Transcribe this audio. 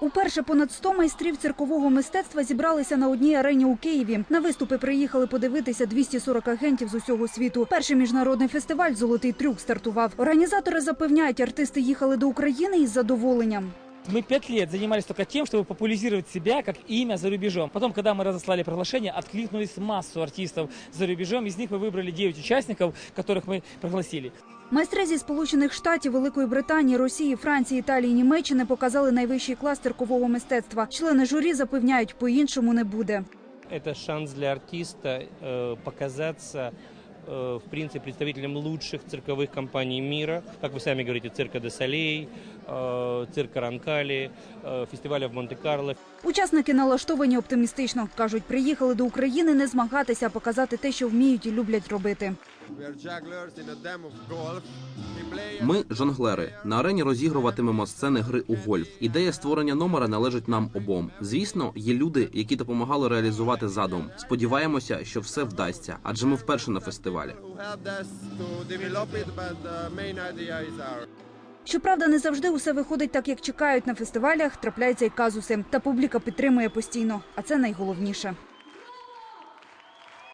Уперше понад 100 майстрів циркового мистецтва зібралися на одній арені у Києві. На виступи приїхали подивитися 240 агентів з усього світу. Перший міжнародний фестиваль Золотий трюк стартував. Організатори запевняють, артисти їхали до України із задоволенням. Мы пять лет занимались только тем, чтобы популяризировать себя как имя за рубежом. Потом, когда мы разослали приглашение, откликнулись массу артистов за рубежом. Из них мы выбрали 9 участников, которых мы пригласили. Майстри зі Сполучених Штатів, Великої Британії, Росії, Франції, Італії, Німеччини показали найвищий клас циркового мистецтва. Члени журі запевняють, по-іншому не буде. Это шанс для артиста э, показаться, э, в принципе, представителем лучших цирковых компаний мира. Как вы сами говорите, цирка де Солей, э, цирка Ранкали, э, фестиваля в Монте-Карло. Учасники налаштовані оптимістично. Кажуть, приїхали до України не змагатися, а показати те, що вміють і люблять робити. We are jugglers in a dam of golf. Ми жонглери. На арені розігруватимемо сцени гри у гольф. Ідея створення номера належить нам обом. Звісно, є люди, які допомагали реалізувати задум. Сподіваємося, що все вдасться, адже ми вперше на фестивалі. Щоправда, не завжди усе виходить так, як чекають на фестивалях. Трапляються й казуси. Та публіка підтримує постійно. А це найголовніше.